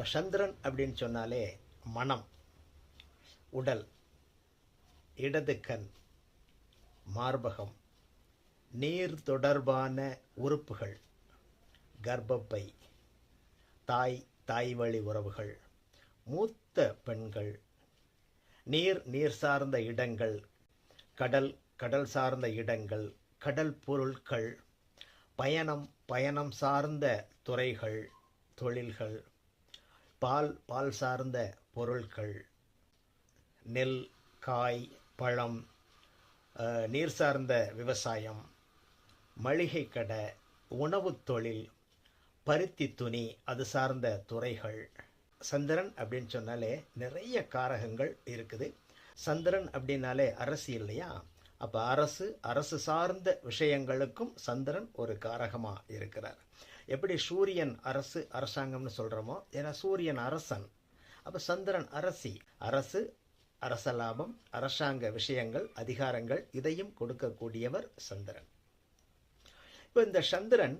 இப்போ சந்திரன் அப்படின்னு சொன்னாலே மனம் உடல் இடது கண் மார்பகம் நீர் தொடர்பான உறுப்புகள் கர்ப்பப்பை தாய் தாய் வழி உறவுகள் மூத்த பெண்கள் நீர் நீர் சார்ந்த இடங்கள் கடல் கடல் சார்ந்த இடங்கள் கடல் பொருட்கள் பயணம் பயணம் சார்ந்த துறைகள் தொழில்கள் பால் பால் சார்ந்த பொருட்கள் நெல் காய் பழம் நீர் சார்ந்த விவசாயம் மளிகை கடை உணவுத் தொழில் பருத்தி துணி அது சார்ந்த துறைகள். சந்திரன் அப்படின்னு சொன்னாலே நிறைய காரகங்கள் இருக்குது. சந்திரன் அப்படின்னாலே அரசு இல்லையா? அப்போ அரசு அரசு சார்ந்த விஷயங்களுக்கும் சந்திரன் ஒரு காரகமாக இருக்கிறார். எப்படி சூரியன் அரசு அரசாங்கம்னு சொல்கிறோமோ ஏன்னா சூரியன் அரசன். அப்போ சந்திரன் அரசி. அரசு அரச லாபம் அரசாங்க விஷயங்கள் அதிகாரங்கள் இதையும் கொடுக்கக்கூடியவர் சந்திரன். இப்போ இந்த சந்திரன்